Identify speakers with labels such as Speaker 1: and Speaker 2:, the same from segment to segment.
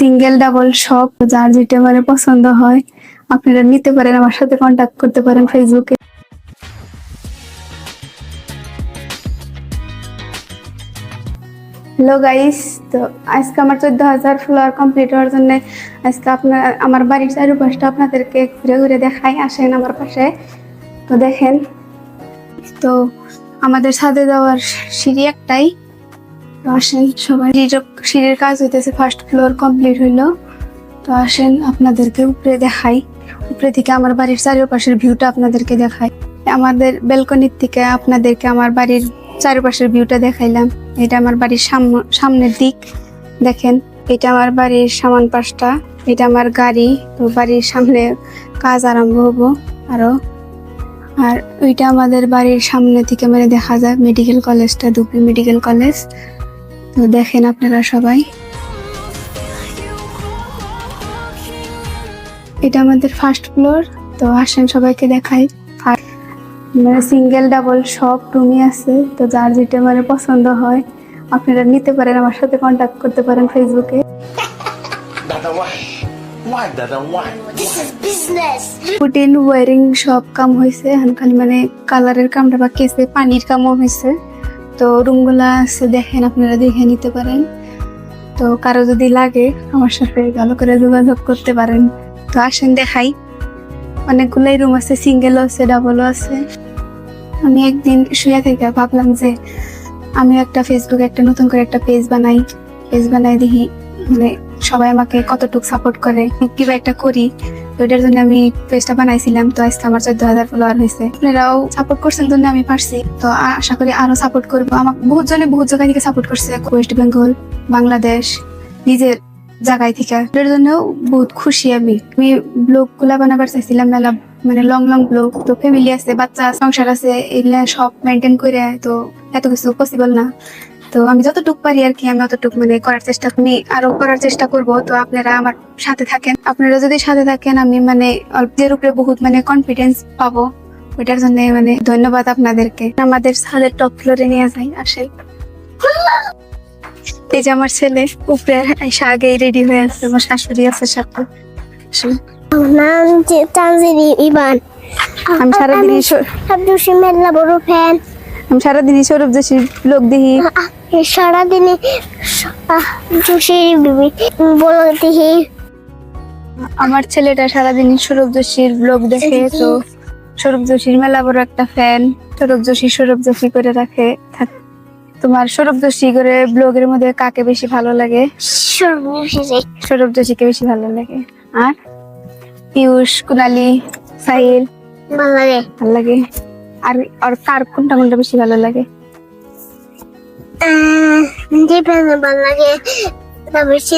Speaker 1: Single double সব যার যেটা মানে পছন্দ হয়, আপনারা নিতে পারেন, আমার সাথে কন্ট্যাক্ট করতে পারেন ফেসবুকে হ্যালো গাইস তো আজকে আমার চোদ্দ হাজার ফ্লোয়ার কমপ্লিট হওয়ার জন্য আজকে আপনার, আমার বাড়ির চারপাশটা আপনাদেরকে ঘুরে ঘুরে দেখাই, আসেন আমার পাশে। তো দেখেন, তো আমাদের ছাদে যাওয়ার সিঁড়ি একটাই। তো আসেন, সবাই সিঁড়ির- কাজ হইতেছে ফার্স্ট ফ্লোর কমপ্লিট হইল। তো আসেন, আপনাদেরকে উপরে দেখাই। উপরে থেকে আমার বাড়ির চারিপাশের ভিউটা আপনাদেরকে দেখাই। আমাদের বেলকনির থেকে আপনাদেরকে আমার বাড়ির চারিপাশের ভিউটা দেখাইলাম। এটা আমার বাড়ির সাম- সামনের দিক। দেখেন, এটা আমার বাড়ির সামান পাশটা, এটা আমার গাড়ি। তো বাড়ির সামনে কাজ আরম্ভ হব আরও আর ওইটা আমাদের বাড়ির সামনে থেকে মানে দেখা যায় মেডিকেল কলেজটা দুপি মেডিকেল কলেজ তো দেখেন আপনারা সবাই। এটা আমাদের ফার্স্ট ফ্লোর তো আসেন সবাইকে দেখাই। মানে সিঙ্গেল ডাবল সব রুমই আছে তো যার যেটা মানে পছন্দ হয় আপনারা নিতে পারেন আমার সাথে কন্ট্যাক্ট করতে পারেন ফেসবুকে. পুটিন ওয়ারিং সব কাম হয়েছে এখন খালি মানে কালারের কামটা বা কেসে পানির কামও হয়েছে তো রুমগুলা আছে দেখেন, আপনারা দেখে নিতে পারেন। তো কারও যদি লাগে, আমার সাথে ভালো করে যোগাযোগ করতে পারেন। তো আসেন, দেখাই। অনেকগুলোই রুম আছে সিঙ্গেলও আছে ডাবলও আছে। আমি একদিন শুয়ে থেকে ভাবলাম যে আমি একটা ফেসবুকে একটা নতুন করে একটা পেজ বানাই। পেজ বানাই দেখি মানে সবাই আমাকে কতটুকু সাপোর্ট করে, কিবা একটা করি। তো এটার জন্য আমি পেজটা বানাইছিলাম, তো আজকে আমার চোদ্দ হাজার ফলোয়ার হয়েছে। আপনারাও সাপোর্ট করছেন জন্য আমি পারছি। তো আশা করি আরও সাপোর্ট করব। আমাকে বহুত জনে বহুত জায়গা থেকে সাপোর্ট করছে ওয়েস্ট বেঙ্গল বাংলাদেশ নিজের জায়গায় থেকে। এটার জন্য বহুত খুশি আমি। আমি ব্লগগুলা বানাবার চাইছিলাম, মেলা মানে লং লং ব্লগ তো ফ্যামিলি আছে, বাচ্চা সংসার আছে, এগুলা সব মেনটেন করে তো এত কিছু পসিবল না। তো আমি যতটুকু পারি আর কি আমি অতটুকু মানে করার চেষ্টা আমি আরও করার চেষ্টা করব। তো আপনারা আমার সাথে থাকেন। আপনারা যদি সাথে থাকেন আমি মানে অল্পের উপরে বহুত মানে কনফিডেন্স পাবো। ওইটার জন্য মানে ধন্যবাদ আপনাদেরকে। আমাদের ছাদের টপ ফ্লোরে নিয়ে যাই আসেন। এই যে আমার ছেলে উপরে এসে আগেই রেডি হয়ে আছে আমার শাশুড়ি আছে সাথে।
Speaker 2: নাম ইবান।
Speaker 1: আমি সারাদিনই স-
Speaker 2: আব্দুল সিমেল্লা বড় ফ্যান
Speaker 1: আমি সারাদিনই সৌরভ যোশীর লোক দেখি।
Speaker 2: সারাদিনে জুসির বিবি বলো দেখি।
Speaker 1: আমার ছেলেটা সারাদিন সৌরভ যোশীর ব্লগ দেখে তো সৌরভ যোশীর মেলা বড় একটা ফ্যান সৌরভ যোশী সৌরভ যোশী করে রাখে। তোমার সৌরভ যোশী করে ব্লগের মধ্যে কাকে বেশি ভালো লাগে? সৌরভ যোশীকে বেশি ভালো লাগে। আর পিয়ুষ কুনালি সাহিল
Speaker 2: ভালো লাগে।
Speaker 1: ভালো লাগে। আর আর কার কোনটা কোনটা বেশি ভালো লাগে?
Speaker 2: আহ, যে ফ্যান ভালো লাগে তারপর সে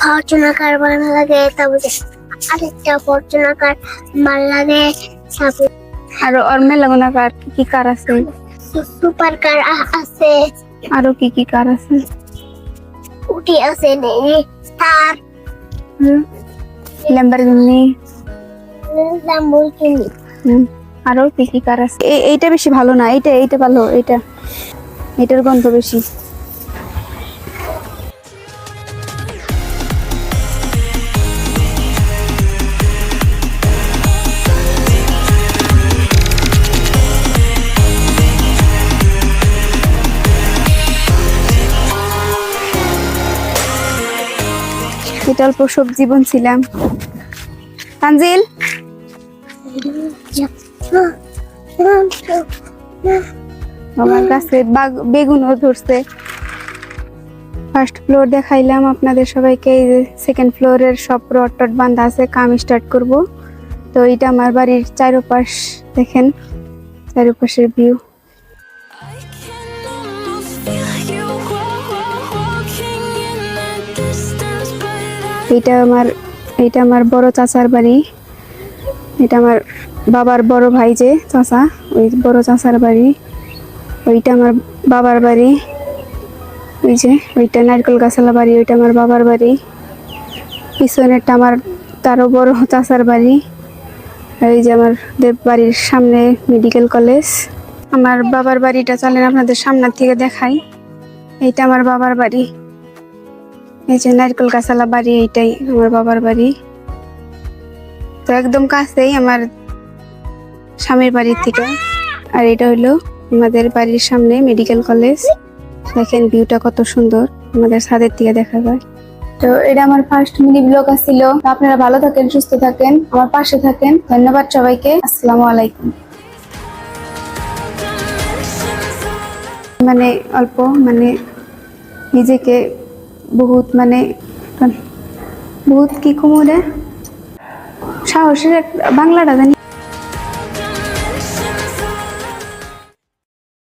Speaker 2: ফরচুনা কার ভালো লাগে তারপর আরেকটা ফরচুনা কার ভালো লাগে তারপর
Speaker 1: আর ওর মেলা গোনা কার কি কি কার আছে?
Speaker 2: সুপার কার আছে।
Speaker 1: আরও কি কি কার আছে?
Speaker 2: উঠি আছে তার
Speaker 1: ল্যাম্বারগিনি।
Speaker 2: ল্যাম্বরগিনি।
Speaker 1: হুম, আরও কি কি কার আছে? এই- এইটা বেশি ভালো না, এইটা এইটা ভালো, এইটা। এটার গন্ধ বেশি। এটা অল্প সবজি ছিলাম তানজিল আমার কাছে বাগ- বেগুনও ধরছে। ফার্স্ট ফ্লোর দেখাইলাম আপনাদের সবাইকে এই যে সেকেন্ড ফ্লোরের সব রড টট বান্ধা আছে কাম স্টার্ট করব। তো এটা আমার বাড়ির চারোপাশ দেখেন চারোপাশের ভিউ এটা আমার এটা আমার বড় চাচার বাড়ি। এটা আমার বাবার বড় ভাই যে, চাচা। ওই বড় চাচার বাড়ি। ওইটা আমার বাবার বাড়ি। ওই যে, ওইটা নারকেল গাছালা বাড়ি, ওইটা আমার বাবার বাড়ি। পিছনেরটা আমার তারও বড় চাচার বাড়ি। আর এই যে আমার দেব বাড়ির সামনে মেডিকেল কলেজ আমার বাবার বাড়িটা চলেন আপনাদের সামনের থেকে দেখাই। এইটা আমার বাবার বাড়ি। এই যে নারকেল গাছালা বাড়ি, এইটাই আমার বাবার বাড়ি। তো একদম কাছেই আমার স্বামীর বাড়ির থেকে। আর এটা হলো আমাদের বাড়ির সামনে মেডিকেল কলেজ। দেখেন ভিউটা কত সুন্দর, আমাদের ছাদের থেকে দেখা যায়। তো এটা আমার ফার্স্ট মিনি ব্লগ ছিল আপনারা ভালো থাকেন, সুস্থ থাকেন, আমার পাশে থাকেন। ধন্যবাদ সবাইকে, আসসালামু আলাইকুম। মানে অল্প মানে নিজেকে বহুত মানে বহুত কি কমরে সাহসের বাংলাটা জানি